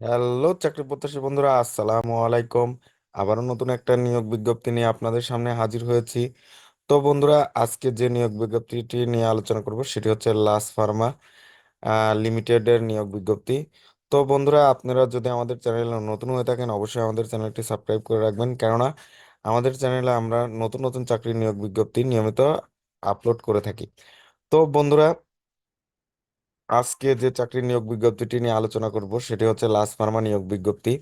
Hello, চাকরি প্রত্যাশী বন্ধুরা, আসসালামু আলাইকুম। আবারও নতুন একটা নিয়োগ বিজ্ঞপ্তি নিয়ে আপনাদের সামনে হাজির হয়েছি। তো বন্ধুরা, আজকে যে নিয়োগ বিজ্ঞপ্তিটি নিয়ে আলোচনা করব সেটি হচ্ছে লাস ফার্মা লিমিটেডের নিয়োগ বিজ্ঞপ্তি। তো বন্ধুরা, আপনারা যদি আমাদের চ্যানেলে নতুন হয়ে থাকেন, অবশ্যই আমাদের চ্যানেলটি সাবস্ক্রাইব করে রাখবেন। কেননা, আমাদের চ্যানেলে আমরা নতুন নতুন চাকরির নিয়োগ বিজ্ঞপ্তি নিয়মিত আপলোড করে থাকি। তো বন্ধুরা আজকে যে চাকরির নিয়োগ বিজ্ঞপ্তিটি নিয়ে আলোচনা করব, সেটি হচ্ছে লাস ফার্মা নিয়োগ বিজ্ঞপ্তি।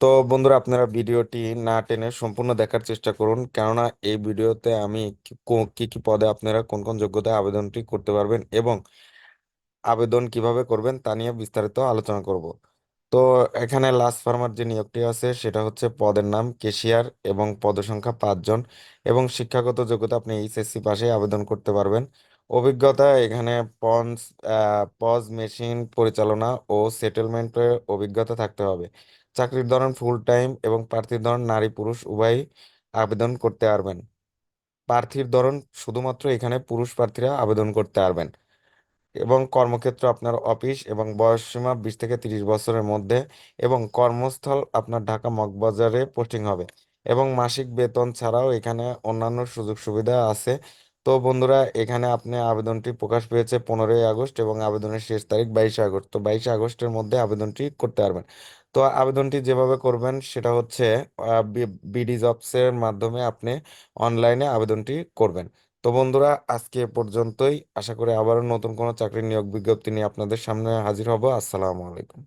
তো বন্ধুরা, আপনারা ভিডিওটি না টেনে সম্পূর্ণ দেখার চেষ্টা করুন, কেননা এই ভিডিওতে আমি কি, কো- পদে আপনারা কোন কোন যোগ্যতায় আবেদনটি করতে পারবেন এবং আবেদন কীভাবে করবেন তা নিয়ে বিস্তারিত আলোচনা করব। তো এখানে লাস্ট ফার্মার যে নিয়োগটি আছে, সেটা হচ্ছে পদের নাম, কেশিয়ার এবং পদসংখ্যা পাঁচজন এবং শিক্ষাগত যোগ্যতা আপনি এইচএসসি পাশে আবেদন করতে পারবেন। অভিজ্ঞতা এখানে পন্স পজ, মেশিন পরিচালনা ও সেটেলমেন্টের অভিজ্ঞতা থাকতে হবে। চাকরির ধরন ফুল টাইম এবং প্রার্থীর ধরন নারী, পুরুষ উভয়ই আবেদন করতে পারবেন। প্রার্থীর ধরন শুধুমাত্র এখানে পুরুষ প্রার্থীরা আবেদন করতে পারবেন। এবং কর্মক্ষেত্র আপনার অফিস এবং বয়সসীমা বিশ থেকে তিরিশ বছরের মধ্যে এবং কর্মস্থল আপনার ঢাকা মগবাজারে পোস্টিং হবে। এবং মাসিক বেতন ছাড়াও এখানে অন্যান্য সুযোগ সুবিধা আছে। তো বন্ধুরা, এখানে আপনি আবেদনটি প্রকাশ পেয়েছে পনেরোই আগস্ট এবং আবেদনের শেষ তারিখ বাইশে আগস্ট। তো বাইশে আগস্টের মধ্যে আবেদনটি করতে পারবেন। তো আবেদনটি যেভাবে করবেন, সেটা হচ্ছে বিডি জবসের মাধ্যমে আপনি অনলাইনে আবেদনটি করবেন। তো বন্ধুরা, আজকে পর্যন্তই। আশা করি আবারও নতুন কোনো চাকরির নিয়োগ বিজ্ঞপ্তি নিয়ে আপনাদের সামনে হাজির হব। আসসালামু আলাইকুম।